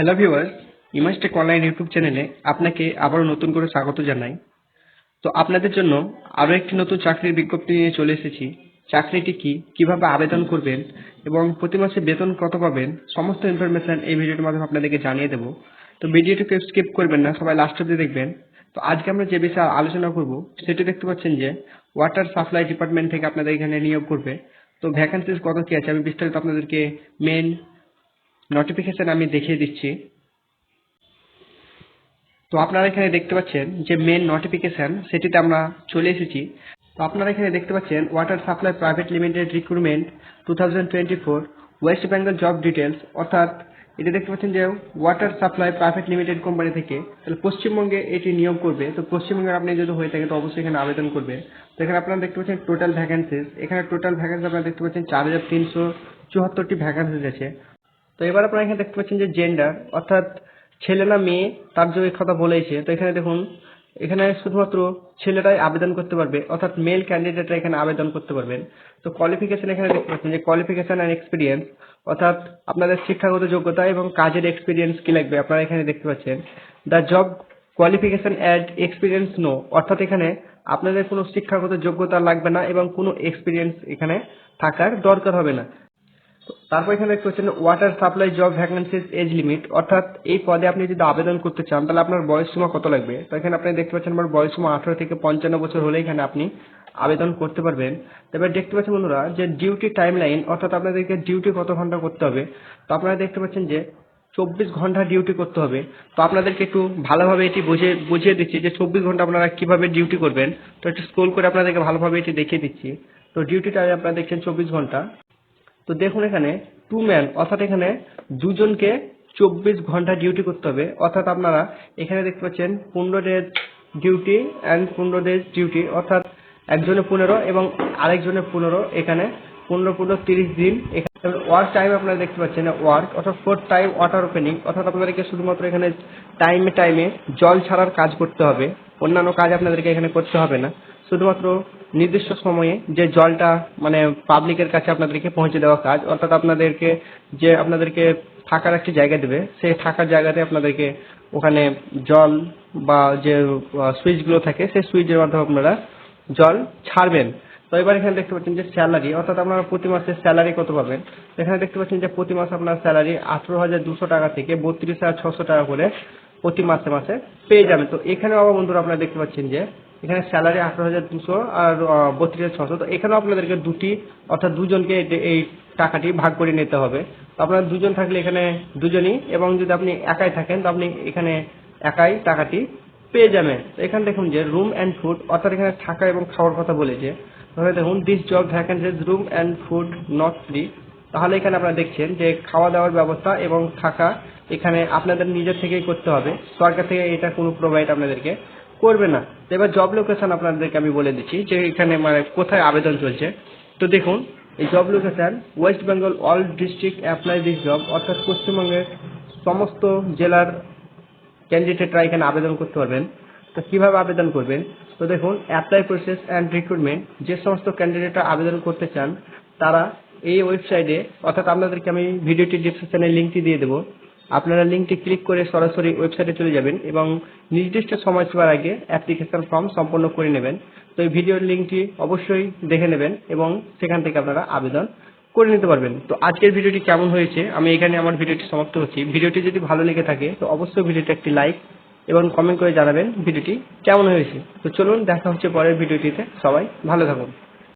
Hello viewers Imagetech online YouTube চ্যানেলে আপনাকে আবারও নতুন করে স্বাগত জানাই। তো আপনাদের জন্য আরও একটি নতুন চাকরির বিজ্ঞপ্তি নিয়ে চলে এসেছি। চাকরিটি কি, কীভাবে আবেদন করবেন এবং প্রতি মাসে বেতন কত পাবেন, সমস্ত ইনফরমেশন এই ভিডিওটির মাধ্যমে আপনাদেরকে জানিয়ে দেবো। তো ভিডিওটিকে স্কিপ করবেন না, সবাই লাস্ট অব্দি দেখবেন। তো আজকে আমরা যে বিষয়ে আলোচনা করব, সেটি দেখতে পাচ্ছেন যে ওয়াটার সাপ্লাই ডিপার্টমেন্ট থেকে আপনাদের এখানে নিয়োগ করবে। তো ভ্যাকান্সিস কত কি আছে, আমি বিস্তারিত আপনাদেরকে মেন নোটিফিকেশন আমি দেখিয়ে দিচ্ছি। তো আপনারা এখানে দেখতে পাচ্ছেন যে মেন নোটিফিকেশন সেটিতে আমরা চলে এসেছি। তো আপনারা এখানে দেখতে পাচ্ছেন water supply private limited recruitment two thousand twenty four West Bengal job details অর্থাৎ এটা দেখতে পাচ্ছেন যে water supply private limited company থেকে তাহলে পশ্চিমবঙ্গে এটি নিয়োগ করবে। তো পশ্চিমবঙ্গের আপনি যদি হয়ে থাকে তো অবশ্যই এখানে আবেদন করবে। তো এখানে আপনারা দেখতে পাচ্ছেন টোটাল ভ্যাকেন্সিস এখানে টোটাল ভ্যাকেন্সি আপনারা দেখতে পাচ্ছেন চার হাজার তিনশো চুয়াত্তরটি ভ্যাকেন্সিস আছে। তো এবার আপনারা এখানে দেখতে পাচ্ছেন যে জেন্ডার অর্থাৎ ছেলে না মেয়ে, তার যে কথা বলেছে, তো এখানে দেখুন, এখানে শুধুমাত্র ছেলেরাই আবেদন করতে পারবে, অর্থাৎ মেল ক্যান্ডিডেটরা এখানে আবেদন করতে পারবেন। তো কোয়ালিফিকেশন এখানে দেখতে পাচ্ছেন যে কোয়ালিফিকেশন অ্যান্ড এক্সপিরিয়েন্স অর্থাৎ আপনাদের শিক্ষাগত যোগ্যতা এবং কাজের এক্সপিরিয়েন্স কি লাগবে, আপনারা এখানে দেখতে পাচ্ছেন। The job qualification and experience no অর্থাৎ এখানে আপনাদের কোনো শিক্ষাগত যোগ্যতা লাগবে না এবং কোনো এক্সপিরিয়েন্স এখানে থাকার দরকার হবে না। তারপর এখানে দেখতে পাচ্ছেন water supply job vacancies age limit অর্থাৎ এই পদে আপনি যদি আবেদন করতে চান, তাহলে আপনার বয়স সীমা কত লাগবে? তো এখানে আপনি দেখতে পাচ্ছেন আমার বয়স সীমা আঠারো থেকে পঞ্চান্ন বছর হলে এখানে আপনি আবেদন করতে পারবেন। এবার দেখতে পাচ্ছেন বন্ধুরা, যে ডিউটি টাইম লাইন অর্থাৎ আপনাদেরকে ডিউটি কত ঘণ্টা করতে হবে, তো আপনারা দেখতে পাচ্ছেন যে চব্বিশ ঘণ্টা ডিউটি করতে হবে। তো আপনাদেরকে একটু ভালোভাবে এটি বুঝিয়ে বুঝিয়ে দিচ্ছি যে চব্বিশ ঘণ্টা আপনারা কীভাবে ডিউটি করবেন। তো একটু স্ক্রোল করে আপনাদেরকে ভালোভাবে এটি দেখিয়ে দিচ্ছি। তো ডিউটি টাইম আপনারা দেখছেন চব্বিশ ঘণ্টা। তো দেখুন এখানে টু ম্যান অর্থাৎ এখানে দুজনকে চব্বিশ ঘণ্টা ডিউটি করতে হবে। অর্থাৎ আপনারা এখানে দেখতে পাচ্ছেন পনেরো ডেজ ডিউটি অ্যান্ড পনেরো ডেজ ডিউটি অর্থাৎ একজনে পনেরো এবং আরেকজনে পনেরো। এখানে পনেরো পনেরো, তিরিশ দিন এখানে ওয়ার্ক টাইম আপনারা দেখতে পাচ্ছেন ওয়ার্ক অর্থাৎ ফোর টাইম ওয়াটার ওপেনিং অর্থাৎ আপনাদেরকে শুধুমাত্র এখানে টাইমে টাইমে জল ছাড়ার কাজ করতে হবে। অন্যান্য কাজ আপনাদেরকে এখানে করতে হবে না। শুধুমাত্র নির্দিষ্ট সময়ে যে জলটা মানে পাবলিকের কাছে আপনাদেরকে পৌঁছে দেওয়া কাজ, অর্থাৎ আপনাদেরকে যে আপনাদেরকে থাকার একটি জায়গা দেবে, সেই থাকার জায়গাতে আপনাদেরকে ওখানে জল বা যে সুইচগুলো থাকে, সেই সুইচের মাধ্যমে আপনারা জল ছাড়বেন। তো এবার এখানে দেখতে পাচ্ছেন যে স্যালারি অর্থাৎ আপনারা প্রতি মাসে স্যালারি কত পাবেন? এখানে দেখতে পাচ্ছেন যে প্রতি মাসে আপনার স্যালারি আঠেরো হাজার দুশো টাকা থেকে বত্রিশ হাজার ছশো টাকা করে প্রতি মাসে মাসে পেয়ে যাবেন। তো এখানে আবার বন্ধুরা আপনারা দেখতে পাচ্ছেন যে এখানে স্যালারি আঠারো হাজার দুশো আর বত্রিশ হাজার ছশো। তো এখানেও আপনাদেরকে দুটি, অর্থাৎ দুজনকে এই টাকাটি ভাগ করে নিতে হবে। তো আপনার দুজন থাকলে এখানে দুজনই, এবং যদি আপনি একাই থাকেন, তো আপনি এখানে একাই টাকাটি পেয়ে যাবেন। তো এখানে দেখুন যে রুম অ্যান্ড ফুড অর্থাৎ এখানে থাকা এবং খাওয়ার কথা বলেছে। তাহলে দেখুন this job vacancies room and food not free তাহলে এখানে আপনারা দেখছেন যে, খাওয়া দাওয়ার ব্যবস্থা এবং থাকা এখানে আপনাদের নিজের থেকেই করতে হবে। সরকার থেকে এটা কোনো প্রোভাইড আপনাদেরকে করবে না। তো এবার জব লোকেশন আপনাদেরকে আমি বলে দিচ্ছি যে এখানে মানে কোথায় আবেদন চলছে। তো দেখুন, এই job location West Bengal all district apply this job অর্থাৎ পশ্চিমবঙ্গের সমস্ত জেলার ক্যান্ডিডেটরা এখানে আবেদন করতে পারবেন। তো কীভাবে আবেদন করবেন? তো দেখুন অ্যাপ্লাই প্রসেস অ্যান্ড রিক্রুটমেন্ট যে সমস্ত ক্যান্ডিডেটরা আবেদন করতে চান, তারা এই ওয়েবসাইটে অর্থাৎ আপনাদেরকে আমি ভিডিওটি ডিসক্রিপশনে লিঙ্কটি দিয়ে দেবো। আপনারা লিঙ্কটি ক্লিক করে সরাসরি ওয়েবসাইটে চলে যাবেন এবং নির্দিষ্ট সময়সীমার আগে অ্যাপ্লিকেশন ফর্ম সম্পন্ন করে নেবেন। তো এই ভিডিওর লিঙ্কটি অবশ্যই দেখে নেবেন এবং সেখান থেকে আপনারা আবেদন করে নিতে পারবেন। তো আজকের ভিডিওটি কেমন হয়েছে? আমি এখানে আমার ভিডিওটি সমাপ্ত হচ্ছি ভিডিওটি যদি ভালো লেগে থাকে, তো অবশ্যই ভিডিওটি একটি লাইক এবং কমেন্ট করে জানাবেন ভিডিওটি কেমন হয়েছে। তো চলুন, দেখা হচ্ছে পরের ভিডিওটিতে। সবাই ভালো থাকুন।